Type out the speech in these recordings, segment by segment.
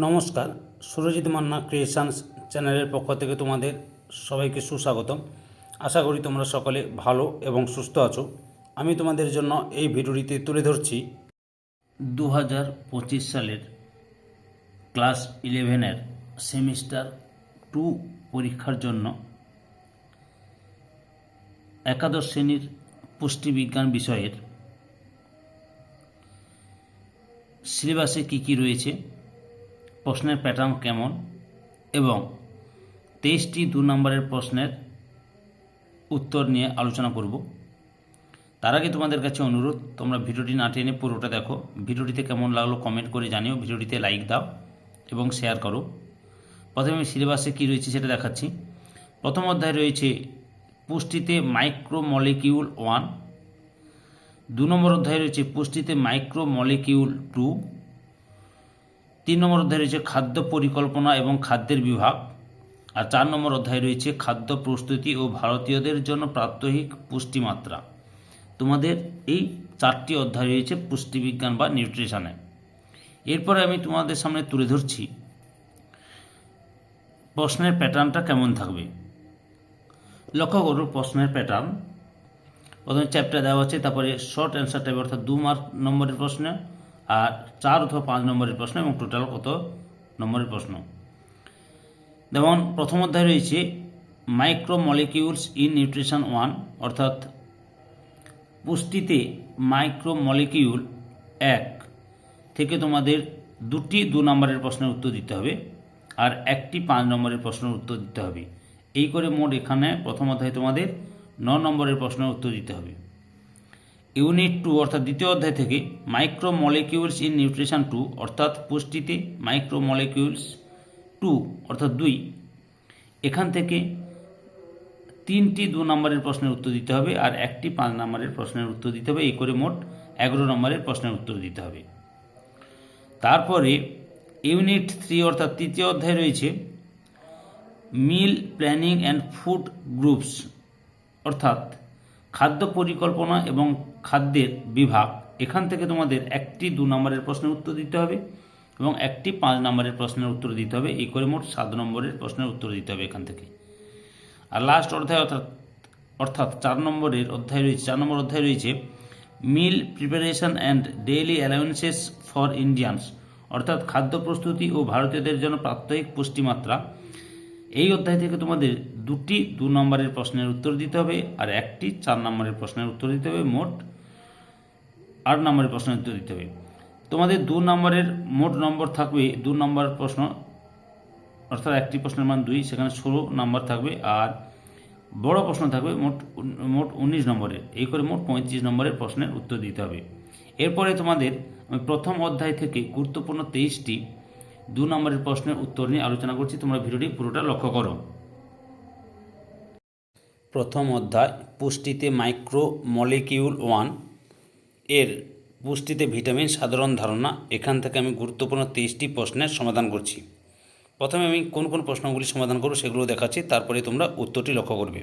নমস্কার, সুরজিৎ মান্না ক্রিয়েশনস চ্যানেলের পক্ষ থেকে তোমাদের সবাইকে সুস্বাগতম। আশা করি তোমরা সকলে ভালো এবং সুস্থ আছো। আমি তোমাদের জন্য এই ভিডিওটিতে তুলে ধরছি দু হাজার পঁচিশ সালের ক্লাস ইলেভেনের সেমিস্টার টু পরীক্ষার জন্য একাদশ শ্রেণির পুষ্টিবিজ্ঞান বিষয়ের সিলেবাসে কী কী রয়েছে প্রশ্নের প্যাটার্ন কেমন? এবং তেইশটি দু নম্বরের প্রশ্নের উত্তর নিয়ে আলোচনা করব। তার আগে তোমাদের কাছে অনুরোধ, তোমরা ভিডিওটি না টেনে পুরোটা দেখো। ভিডিওটিতে কেমন লাগল কমেন্ট করে জানিও, ভিডিওটিতে লাইক দাও এবং শেয়ার করো। প্রথমে আমি সিলেবাসে কী রয়েছে সেটা দেখাচ্ছি। প্রথম অধ্যায় রয়েছে পুষ্টিতে মাইক্রোমলিকিউল ওয়ান দু নম্বর অধ্যায় রয়েছে পুষ্টিতে মাইক্রোমলিকিউল টু তিন নম্বর অধ্যায় রয়েছে খাদ্য পরিকল্পনা এবং খাদ্যের বিভাগ। আর চার নম্বর অধ্যায় রয়েছে খাদ্য প্রস্তুতি ও ভারতীয়দের জন্য প্রাত্যহিক পুষ্টিমাত্রা। তোমাদের এই চারটি অধ্যায় রয়েছে পুষ্টিবিজ্ঞান বা নিউট্রিশনে। এরপরে আমি তোমাদের সামনে তুলে ধরছি প্রশ্নের প্যাটার্নটা কেমন থাকবে। লক্ষ্য করো প্রশ্নের প্যাটার্ন। প্রথমে চ্যাপ্টার দেওয়া আছে, তারপরে শর্ট অ্যান্সার টাইপ অর্থাৎ দু মার্ক নম্বরের প্রশ্ন। আর চার অথবা পাঁচ নম্বরের প্রশ্ন এবং টোটাল কত নম্বরের প্রশ্ন? যেমন প্রথম অধ্যায় রয়েছে micro molecules in nutrition one অর্থাৎ পুষ্টিতে মাইক্রো মলিকিউল এক থেকে তোমাদের দুটি দু নম্বরের প্রশ্নের উত্তর দিতে হবে আর একটি পাঁচ নম্বরের প্রশ্নের উত্তর দিতে হবে। এই করে মোট এখানে প্রথম অধ্যায়ে তোমাদের ন নম্বরের প্রশ্নের উত্তর দিতে হবে। ইউনিট টু অর্থাৎ দ্বিতীয় অধ্যায় থেকে micro molecules in nutrition two অর্থাৎ পুষ্টিতে মাইক্রো মলিকিউলস টু অর্থাৎ দুই। এখান থেকে তিনটি দু নম্বরের প্রশ্নের উত্তর দিতে হবে আর একটি পাঁচ নম্বরের প্রশ্নের উত্তর দিতে হবে। এই করে মোট এগারো নম্বরের প্রশ্নের উত্তর দিতে হবে। তারপরে ইউনিট থ্রি অর্থাৎ তৃতীয় অধ্যায় রয়েছে meal planning and food groups অর্থাৎ খাদ্য পরিকল্পনা এবং খাদ্যের বিভাগ, এখান থেকে তোমাদের একটি দু নম্বরের প্রশ্নের উত্তর দিতে হবে এবং একটি পাঁচ নম্বরের প্রশ্নের উত্তর দিতে হবে, এই করে মোট সাত নম্বরের প্রশ্নের উত্তর দিতে হবে এখান থেকে। আর লাস্ট অধ্যায় অর্থাৎ অর্থাৎ চার নম্বরের অধ্যায় রয়েছে, চার নম্বর অধ্যায় রয়েছে meal preparation and daily allowances for Indians অর্থাৎ খাদ্য প্রস্তুতি ও ভারতীয়দের জন্য প্রাত্যহিক পুষ্টিমাত্রা। এই অধ্যায় থেকে তোমাদের দুটি দু নম্বরের প্রশ্নের উত্তর দিতে হবে আর একটি চার নম্বরের প্রশ্নের উত্তর দিতে হবে, মোট আট নম্বরের প্রশ্নের উত্তর দিতে হবে। তোমাদের দু নম্বরের মোট নম্বর থাকবে, দু নম্বর প্রশ্ন, অর্থাৎ একটি প্রশ্নের মান দুই, সেখানে ষোলো নম্বর থাকবে আর বড় প্রশ্ন থাকবে মোট মোট উনিশ নম্বরের। এই করে মোট পঁয়ত্রিশ নম্বরের প্রশ্নের উত্তর দিতে হবে। এরপরে তোমাদের প্রথম অধ্যায় থেকে গুরুত্বপূর্ণ তেইশটি দু নম্বরের প্রশ্নের উত্তর নিয়ে আলোচনা করছি। তোমরা ভিডিওটি পুরোটা লক্ষ্য করো। প্রথম অধ্যায়, পুষ্টিতে মাইক্রো মলিকিউল ওয়ান এর পুষ্টিতে ভিটামিন সাধারণ ধারণা। এখান থেকে আমি গুরুত্বপূর্ণ তেইশটি প্রশ্নের সমাধান করছি। প্রথমে আমি কোন কোন প্রশ্নগুলি সমাধান করব সেগুলো দেখাচ্ছি, তারপরে তোমরা উত্তরটি লক্ষ্য করবে।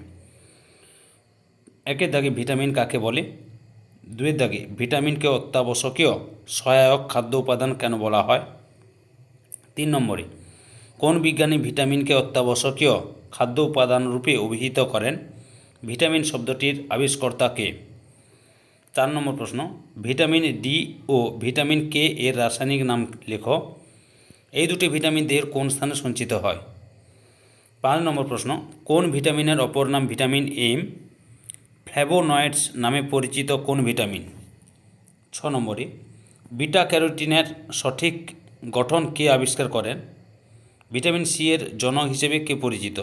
একের দাগে ভিটামিন কাকে বলে? দুয়ের দাগে ভিটামিনকে অত্যাবশ্যকীয় সহায়ক খাদ্য উপাদান কেন বলা হয়? তিন নম্বরে, কোন বিজ্ঞানী ভিটামিনকে অত্যাবশ্যকীয় খাদ্য উপাদান রূপে অভিহিত করেন? ভিটামিন শব্দটির আবিষ্কর্তা কে? চার নম্বর প্রশ্ন, ভিটামিন ডি ও ভিটামিন কে এর রাসায়নিক নাম লেখো। এই দুটি ভিটামিন দেহের কোন স্থানে সঞ্চিত হয়? পাঁচ নম্বর প্রশ্ন, কোন ভিটামিনের অপর নাম ভিটামিন এম ফ্ল্যাভোনয়েডস নামে পরিচিত কোন ভিটামিন? ছ নম্বরে বিটা ক্যারোটিনের সঠিক গঠন কে আবিষ্কার করেন? ভিটামিন সি এর জনক হিসেবে কে পরিচিত?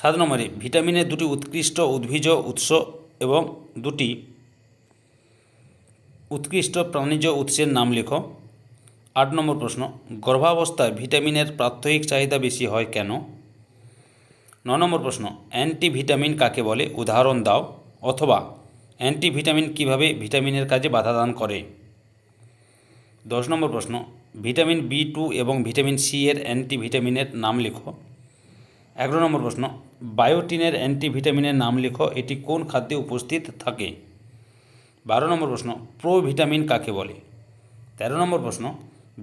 সাত নম্বরে, ভিটামিনের দুটি উৎকৃষ্ট উদ্ভিজ উৎস এবং দুটি উৎকৃষ্ট প্রাণীজ উৎসের নাম লেখো। আট নম্বর প্রশ্ন, গর্ভাবস্থায় ভিটামিনের প্রাত্যহিক চাহিদা বেশি হয় কেন? ন নম্বর প্রশ্ন, অ্যান্টিভিটামিন কাকে বলে? উদাহরণ দাও। অথবা, অ্যান্টিভিটামিন কীভাবে ভিটামিনের কাজে বাধা দান করে? দশ নম্বর প্রশ্ন, ভিটামিন বি টু এবং ভিটামিন সি এর অ্যান্টিভিটামিনের নাম লেখো। এগারো নম্বর প্রশ্ন, বায়োটিনের অ্যান্টিভিটামিনের নাম লেখো, এটি কোন খাদ্যে উপস্থিত থাকে? বারো নম্বর প্রশ্ন, প্রোভিটামিন কাকে বলে? তেরো নম্বর প্রশ্ন,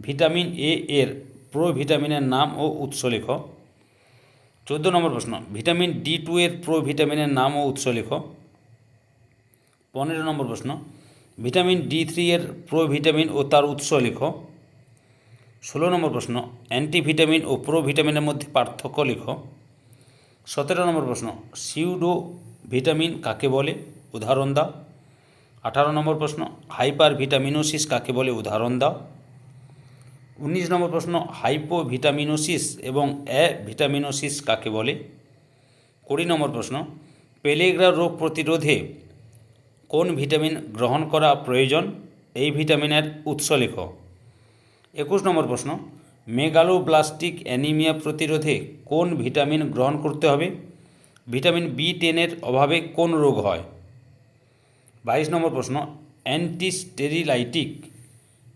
ভিটামিন এ এর প্রোভিটামিনের নাম ও উৎস লেখ। চোদ্দ নম্বর প্রশ্ন, ভিটামিন ডি টু এর প্রোভিটামিনের নাম ও উৎস লেখ। পনেরো নম্বর প্রশ্ন, ভিটামিন ডি থ্রি এর প্রোভিটামিন ও তার উৎস লেখ। ষোলো নম্বর প্রশ্ন, অ্যান্টিভিটামিন ও প্রোভিটামিনের মধ্যে পার্থক্য লেখ। সতেরো নম্বর প্রশ্ন সিউডো ভিটামিন কাকে বলে? উদাহরণ দাও। আঠারো নম্বর প্রশ্ন হাইপার ভিটামিনোসিস কাকে বলে? উদাহরণ দাও। উনিশ নম্বর প্রশ্ন হাইপো ভিটামিনোসিস এবং অ্যা ভিটামিনোসিস কাকে বলে? কুড়ি নম্বর প্রশ্ন, পেলেগ্রা রোগ প্রতিরোধে কোন ভিটামিন গ্রহণ করা প্রয়োজন? এই ভিটামিনের উৎস লেখ। একুশ নম্বর প্রশ্ন মেগালোব্লাস্টিক অ্যানিমিয়া প্রতিরোধে কোন ভিটামিন গ্রহণ করতে হবে? ভিটামিন বি টেনের অভাবে কোন রোগ হয়? বাইশ নম্বর প্রশ্ন, অ্যান্টিস্টেরিলাইটিক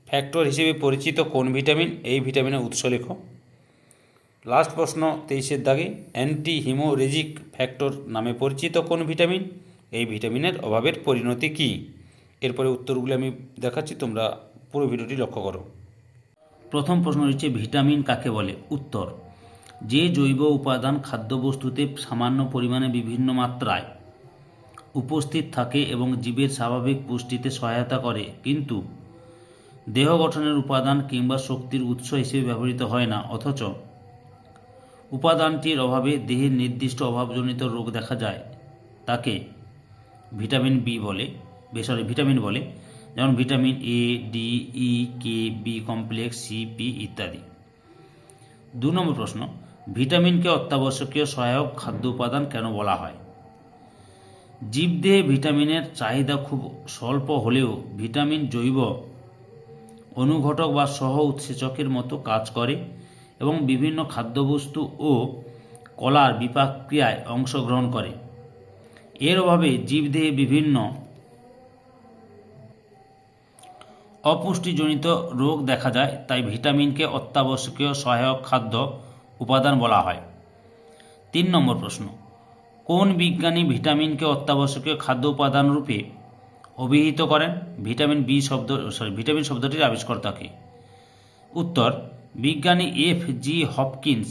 ফ্যাক্টর হিসেবে পরিচিত কোন ভিটামিন? এই ভিটামিনের উৎস লেখ। লাস্ট প্রশ্ন, তেইশের দাগে অ্যান্টি হিমোরেজিক ফ্যাক্টর নামে পরিচিত কোন ভিটামিন? এই ভিটামিনের অভাবের পরিণতি কী? এরপরে উত্তরগুলি আমি দেখাচ্ছি, তোমরা পুরো ভিডিওটি লক্ষ্য করো। প্রথম প্রশ্ন হচ্ছে ভিটামিন কাকে বলে? উত্তর, যে জৈব উপাদান খাদ্যবস্তুতে সামান্য পরিমাণে বিভিন্ন মাত্রায় উপস্থিত থাকে এবং জীবের স্বাভাবিক পুষ্টিতে সহায়তা করে, কিন্তু দেহ গঠনের উপাদান কিংবা শক্তির উৎস হিসেবে ব্যবহৃত হয় না, অথচ উপাদানটির অভাবে দেহের নির্দিষ্ট অভাবজনিত রোগ দেখা যায়। তাকে ভিটামিন বি বলে সরি ভিটামিন বলে। যেমন vitamin A, D, E, K, B complex, C, P ইত্যাদি। দু নম্বর প্রশ্ন, ভিটামিনকে অত্যাবশ্যকীয় সহায়ক খাদ্য উপাদান কেন বলা হয়? জীবদেহে ভিটামিনের চাহিদা খুব স্বল্প হলেও ভিটামিন জৈব অনুঘটক বা সহ উৎসেচকের মতো কাজ করে এবং বিভিন্ন খাদ্যবস্তু ও কলার বিপাক ক্রিয়ায় অংশগ্রহণ করে। এর অভাবে জীবদেহে বিভিন্ন অপুষ্টিজনিত রোগ দেখা যায়, তাই ভিটামিনকে অত্যাবশ্যকীয় সহায়ক খাদ্য উপাদান বলা হয়। তিন নম্বর প্রশ্ন, কোন বিজ্ঞানী ভিটামিনকে অত্যাবশ্যকীয় খাদ্য উপাদান রূপে অভিহিত করেন? ভিটামিন বি শব্দ সরি ভিটামিন শব্দটির আবিষ্কর্তাকে উত্তর, বিজ্ঞানী এফ জি হপকিন্স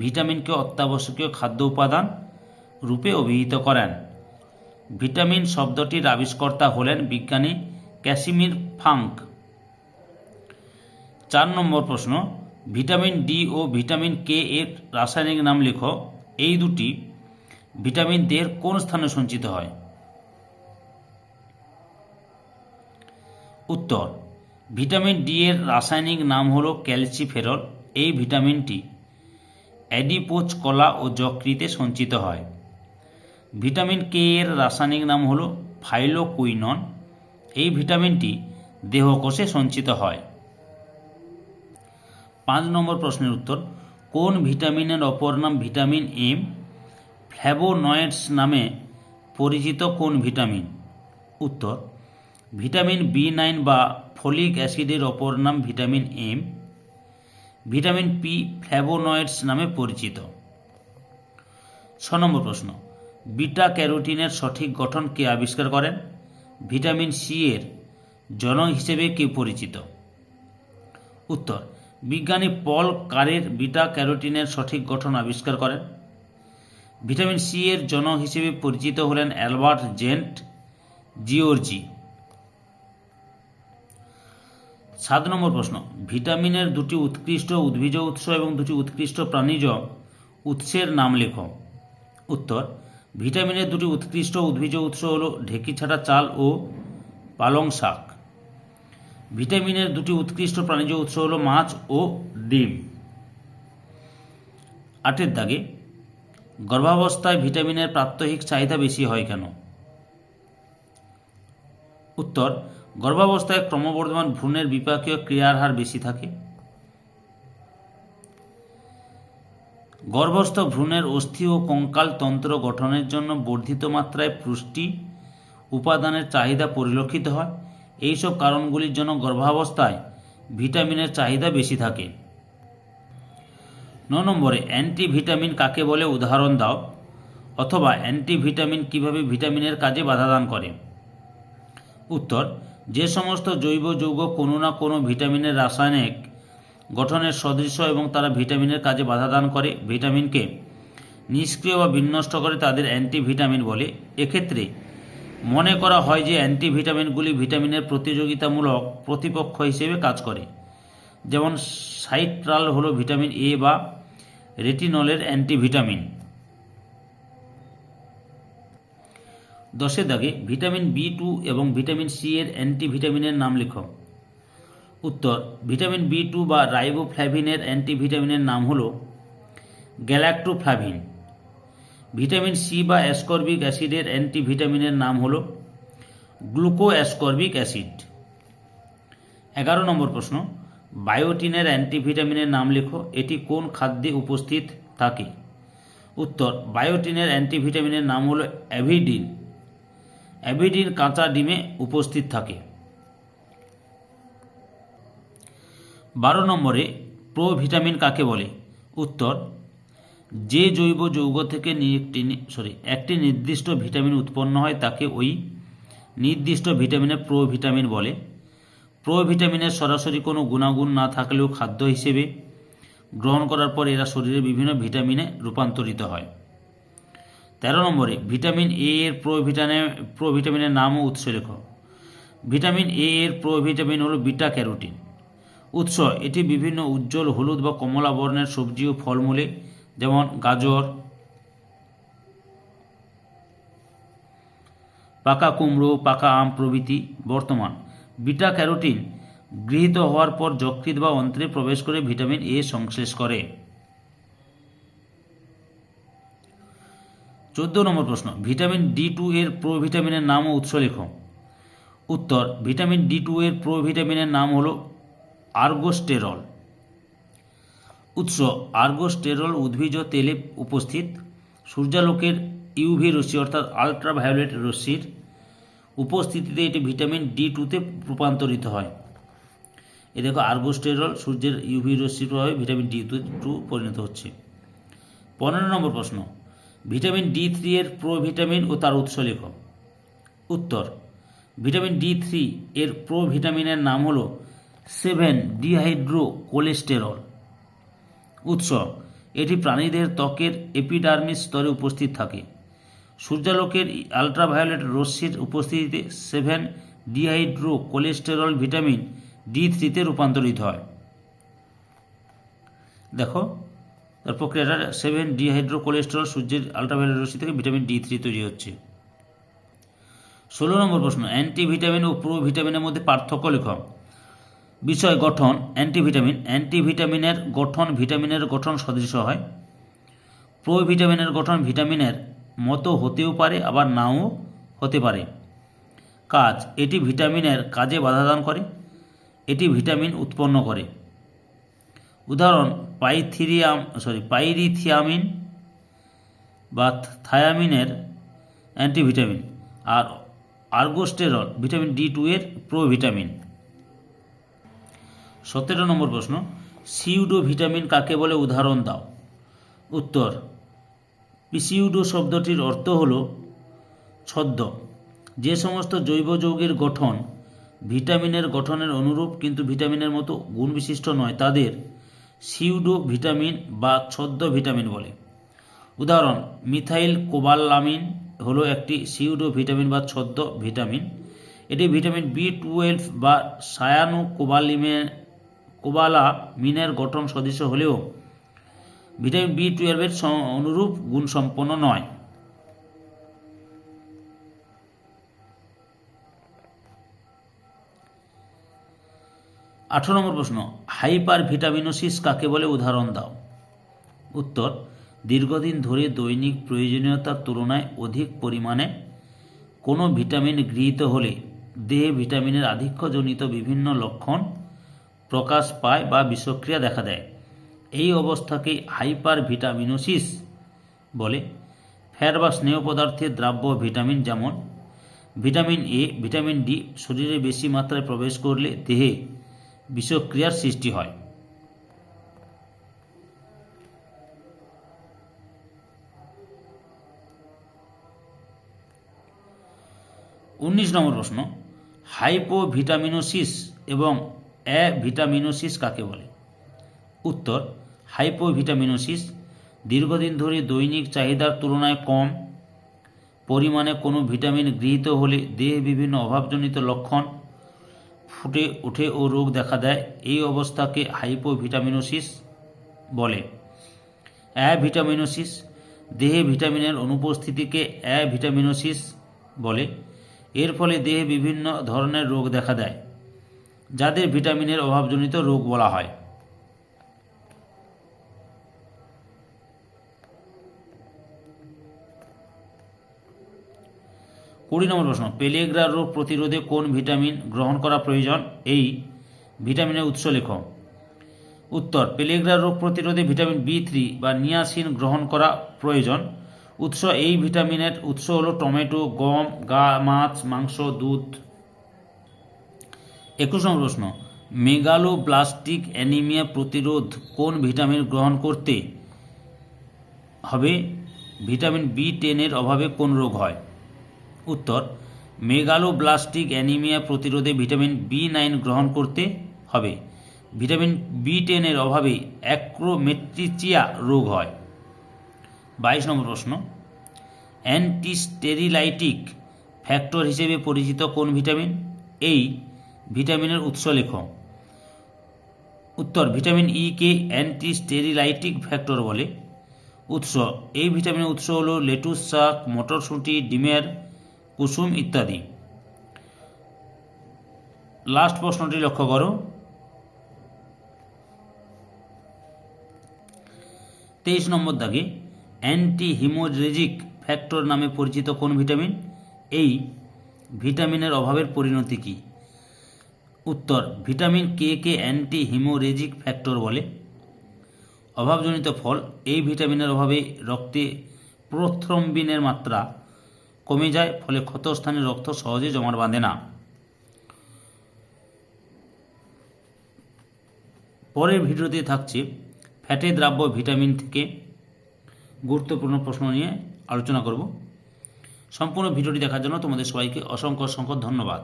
ভিটামিনকে অত্যাবশ্যকীয় খাদ্য উপাদান রূপে অভিহিত করেন। ভিটামিন শব্দটির আবিষ্কর্তা হলেন বিজ্ঞানী ক্যাসিমির ফাঙ্ক। চার নম্বর প্রশ্ন, ভিটামিন ডি ও ভিটামিন কে এর রাসায়নিক নাম লেখো। এই দুটি ভিটামিন দেহের কোন স্থানে সঞ্চিত হয়? উত্তর, ভিটামিন ডি এর রাসায়নিক নাম হল ক্যালসিফেরল। এই ভিটামিনটি অ্যাডিপোজ কলা ও যকৃতে সঞ্চিত হয়। ভিটামিন কে এর রাসায়নিক নাম হল ফাইলোকুইনন। এই ভিটামিনটি দেহকোষে সঞ্চিত হয়। পাঁচ নম্বর প্রশ্নের উত্তর, কোন ভিটামিনের অপর নাম ভিটামিন এম? ফ্ল্যাভোনয়েডস নামে পরিচিত কোন ভিটামিন? উত্তর, ভিটামিন বি নাইন বা ফলিক অ্যাসিডের অপর নাম vitamin M. Vitamin P flavonoids নামে পরিচিত। ছ নম্বর প্রশ্ন, বিটা ক্যারোটিনের সঠিক গঠন কে আবিষ্কার করেন? ভিটামিন সি এর জনক হিসেবে কে পরিচিত। উত্তর, বিজ্ঞানী পল কারের বিটা ক্যারোটিনের সঠিক গঠন আবিষ্কার করেন। ভিটামিন সি এর জনক হিসেবে পরিচিত হলেন অ্যালবার্ট জেন্ট জিওর্জি। সাত নম্বর প্রশ্ন, ভিটামিনের দুটি উৎকৃষ্ট উদ্ভিজ উৎস এবং দুটি উৎকৃষ্ট প্রাণীজ উৎসের নাম লেখো। উত্তর ভিটামিনের দুটি উৎকৃষ্ট উদ্ভিজ উৎস হল ঢেকি ছাটা চাল ও পালং শাক। ভিটামিনের দুটি উৎকৃষ্ট প্রাণীজ উৎস হল মাছ ও ডিম। আটের দাগে, গর্ভাবস্থায় ভিটামিনের প্রাত্যহিক চাহিদা বেশি হয় কেন? উত্তর, গর্ভাবস্থায় ক্রমবর্ধমান ভ্রূণের বিপাকীয় ক্রিয়ার হার বেশি থাকে। গর্ভস্থ ভ্রূণের অস্থি ও কঙ্কাল তন্ত্র গঠনের জন্য বর্ধিত মাত্রায় পুষ্টি উপাদানের চাহিদা পরিলক্ষিত হয়। এইসব কারণগুলির জন্য গর্ভাবস্থায় ভিটামিনের চাহিদা বেশি থাকে। ন নম্বরে, অ্যান্টিভিটামিন কাকে বলে? উদাহরণ দাও। অথবা অ্যান্টিভিটামিন কীভাবে ভিটামিনের কাজে বাধাদান করে? উত্তর, যে সমস্ত জৈব যৌগ কোনো না কোনো ভিটামিনের রাসায়নিক গঠনের সদৃশ্য এবং তারা ভিটামিনের কাজে বাধা দান করে। ভিটামিনকে নিষ্ক্রিয় বা বিনষ্ট করে তাদের অ্যান্টিভিটামিন বলে। এক্ষেত্রে মনে করা হয় যে অ্যান্টিভিটামিনগুলি ভিটামিনের প্রতিযোগিতামূলক প্রতিপক্ষ হিসেবে কাজ করে। যেমন সাইট্রাল হলো ভিটামিন এ বা রেটিনলের অ্যান্টিভিটামিন। দশের দাগে ভিটামিন বি টু এবং ভিটামিন সি এর অ্যান্টিভিটামিনের নাম লেখো। উত্তর, ভিটামিন বি টু বা রাইবোফ্ল্যাভিনের অ্যান্টিভিটামিনের নাম হলো গ্যালাক্টোফ্লাভিন। ভিটামিন সি বা অ্যাসকর্বিক অ্যাসিডের অ্যান্টিভিটামিনের নাম হলো গ্লুকো অ্যাসকর্বিক অ্যাসিড। এগারো নম্বর প্রশ্ন, বায়োটিনের অ্যান্টিভিটামিনের নাম লেখো, এটি কোন খাদ্যে উপস্থিত থাকে? উত্তর, বায়োটিনের অ্যান্টিভিটামিনের নাম হলো অ্যাভিডিন। অ্যাভিডিন কাঁচা ডিমে উপস্থিত থাকে। বারো নম্বরে প্রোভিটামিন কাকে বলে? উত্তর, যে জৈব যৌগ থেকে একটি সরি একটি নির্দিষ্ট ভিটামিন উৎপন্ন হয় তাকে ওই নির্দিষ্ট ভিটামিনে প্রোভিটামিন বলে। প্রোভিটামিনের সরাসরি কোনো গুণাগুণ না থাকলেও খাদ্য হিসেবে গ্রহণ করার পর এরা শরীরে বিভিন্ন ভিটামিনে রূপান্তরিত হয়। তেরো নম্বরে, ভিটামিন এ এর প্রোভিটামিনে প্রোভিটামিনের নাম ও উৎস লেখ। ভিটামিন এ এর প্রোভিটামিন হলো বিটা ক্যারোটিন। উৎস। এটি বিভিন্ন উজ্জ্বল হলুদ বা কমলা বর্ণের সবজি ও ফলমূলে, যেমন গাজর, পাকা কুমড়ো, পাকা আম প্রভৃতি বর্তমান। বিটা ক্যারোটিন গৃহীত হওয়ার পর যকৃৎ বা অন্ত্রে প্রবেশ করে ভিটামিন এ সংশ্লেষ করে। চোদ্দ নম্বর প্রশ্ন, ভিটামিন ডি টু এর প্রোভিটামিনের নাম ও উৎস লেখ। উত্তর, ভিটামিন ডি টু এর প্রোভিটামিনের নাম হলো আর্গোস্টেরল। উৎস আর্গোস্টেরল উদ্ভিজ তেলে উপস্থিত। সূর্যালোকের ইউভি রশ্মি অর্থাৎ আলট্রাভায়োলেট রশ্মির উপস্থিতিতে এটি ভিটামিন ডি টুতে রূপান্তরিত হয়। এ দেখো, আর্গোস্টেরল সূর্যের ইউভি রশ্মির প্রভাবে ভিটামিন ডি টু পরিণত হচ্ছে। পনেরো নম্বর প্রশ্ন, ভিটামিন ডি থ্রি এর প্রোভিটামিন ও তার উৎস লেখ। উত্তর, ভিটামিন ডি থ্রি এর প্রোভিটামিনের নাম হলো সেভেন ডিহাইড্রো কোলেস্টেরল উৎস, এটি প্রাণীদের ত্বকের এপিডার্মিস স্তরে উপস্থিত থাকে। সূর্যালোকের আলট্রাভায়োলেট রশ্মির উপস্থিতিতে seven dehydro cholesterol vitamin D থ্রিতে রূপান্তরিত হয়। দেখো, তার প্রক্রিয়াটা সেভেন ডিহাইড্রো কোলেস্টেরল সূর্যের আলট্রাভায়োলেট রশ্মি থেকে ভিটামিন ডি থ্রি তৈরি হচ্ছে। ষোলো নম্বর প্রশ্ন, অ্যান্টিভিটামিন ও প্রো ভিটামিনের মধ্যে পার্থক্য লেখ। বিষয় গঠন অ্যান্টিভিটামিন অ্যান্টিভিটামিনের গঠন ভিটামিনের গঠন সদৃশ হয়। প্রোভিটামিনের গঠন ভিটামিনের মতো হতেও পারে, আবার নাও হতে পারে। কাজ, এটি ভিটামিনের কাজে বাধাদান করে, এটি ভিটামিন উৎপন্ন করে। উদাহরণ, পাইথিরিয়াম সরি পাইরিথিয়ামিন বা থায়ামিনের অ্যান্টিভিটামিন আর আর্গোস্টেরল ভিটামিন ডি টু এর প্রোভিটামিন সতেরো নম্বর প্রশ্ন সিউডো ভিটামিন কাকে বলে? উদাহরণ দাও। উত্তর পিসিউডো শব্দটির অর্থ হল ছদ্ম। যে সমস্ত জৈব যৌগের গঠন ভিটামিনের গঠনের অনুরূপ কিন্তু ভিটামিনের মতো গুণবিশিষ্ট নয়, তাদের সিউডো ভিটামিন বা ছদ্ম ভিটামিন বলে। উদাহরণ, মিথাইল কোবালামিন হলো একটি সিউডো ভিটামিন বা ছদ্ম ভিটামিন এটি ভিটামিন বি টুয়েলভ বা সায়ানো কোবালিমে কোবালামিনের গঠন সদৃশ হলেও ভিটামিন বি টুয়েলভের অনুরূপ গুণসম্পন্ন নয়। আঠারো নম্বর প্রশ্ন হাইপার ভিটামিনোসিস কাকে বলে? উদাহরণ দাও। উত্তর, দীর্ঘদিন ধরে দৈনিক প্রয়োজনীয়তার তুলনায় অধিক পরিমাণে কোনো ভিটামিন গৃহীত হলে দেহে ভিটামিনের আধিক্যজনিত বিভিন্ন লক্ষণ প্রকাশ পায় বা বিষক্রিয়া দেখা দেয়। এই অবস্থাকে হাইপার ভিটামিনোসিস বলে। ফ্যাট বা স্নেহ পদার্থের দ্রাব্য ভিটামিন যেমন, ভিটামিন এ, ভিটামিন ডি শরীরে বেশি মাত্রায় প্রবেশ করলে দেহে বিষক্রিয়ার সৃষ্টি হয়। উনিশ নম্বর প্রশ্ন, হাইপোভিটামিনোসিস এবং অ্যা ভিটামিনোসিস কাকে বলে? উত্তর, হাইপোভিটামিনোসিস দীর্ঘদিন ধরে দৈনিক চাহিদার তুলনায় কম। পরিমাণে কোনো ভিটামিন গৃহীত হলে দেহে বিভিন্ন অভাবজনিত লক্ষণ ফুটে ওঠে ও রোগ দেখা দেয়। এই অবস্থাকে হাইপোভিটামিনোসিস বলে। অ্যাভিটামিনোসিস দেহে ভিটামিনের অনুপস্থিতিকে অ্যাভিটামিনোসিস বলে। এর ফলে দেহে বিভিন্ন ধরনের রোগ দেখা দেয়। যাদের ভিটামিনের অভাবজনিত রোগ বলা হয়। কুড়ি নম্বর প্রশ্ন, পেলেগ্রা রোগ প্রতিরোধে কোন ভিটামিন গ্রহণ করা প্রয়োজন? এই ভিটামিনের উৎস লেখ। উত্তর, পেলেগ্রা রোগ প্রতিরোধে ভিটামিন বি থ্রি বা নিয়াসিন গ্রহণ করা প্রয়োজন। উৎস, এই ভিটামিনের উৎস হলো টমেটো, গম, গা, মাছ, মাংস, দুধ। একুশ নম্বর প্রশ্ন মেগালোব্লাস্টিক অ্যানিমিয়া প্রতিরোধ কোন ভিটামিন গ্রহণ করতে হবে? ভিটামিন বি টেনের অভাবে কোন রোগ হয়? উত্তর মেগালোব্লাস্টিক অ্যানিমিয়া প্রতিরোধে ভিটামিন বি নাইন গ্রহণ করতে হবে। ভিটামিন বি টেনের অভাবে অ্যাক্রোমেট্রিচিয়া রোগ হয়। বাইশ নম্বর প্রশ্ন, অ্যান্টিস্টেরিলাইটিক ফ্যাক্টর হিসেবে পরিচিত কোন ভিটামিন? এই ভিটামিনের উৎস লেখ। উত্তর, ভিটামিন ই কে অ্যান্টি স্টেরিলাইটিক ফ্যাক্টর বলে। উৎস, এই ভিটামিনের উৎস হল লেটুস, শাক, মটরশুঁটি, ডিমের কুসুম ইত্যাদি। লাস্ট প্রশ্নটি লক্ষ্য করো। তেইশ নম্বর দাগে অ্যান্টি হিমোরেজিক ফ্যাক্টর নামে পরিচিত কোন ভিটামিন? এই ভিটামিনের অভাবের পরিণতি কী? উত্তর, ভিটামিন কে কে অ্যান্টি হিমোরেজিক ফ্যাক্টর বলে। অভাবজনিত ফল, এই ভিটামিনের অভাবে রক্তে প্রোথ্রম্বিনের মাত্রা কমে যায়, ফলে ক্ষতস্থানে রক্ত সহজে জমাট বাঁধে না। পরের ভিডিওতে থাকছে ফ্যাটে দ্রাব্য ভিটামিন থেকে গুরুত্বপূর্ণ প্রশ্ন নিয়ে আলোচনা করব। সম্পূর্ণ ভিডিওটি দেখার জন্য তোমাদের সবাইকে অসংখ্য অসংখ্য ধন্যবাদ।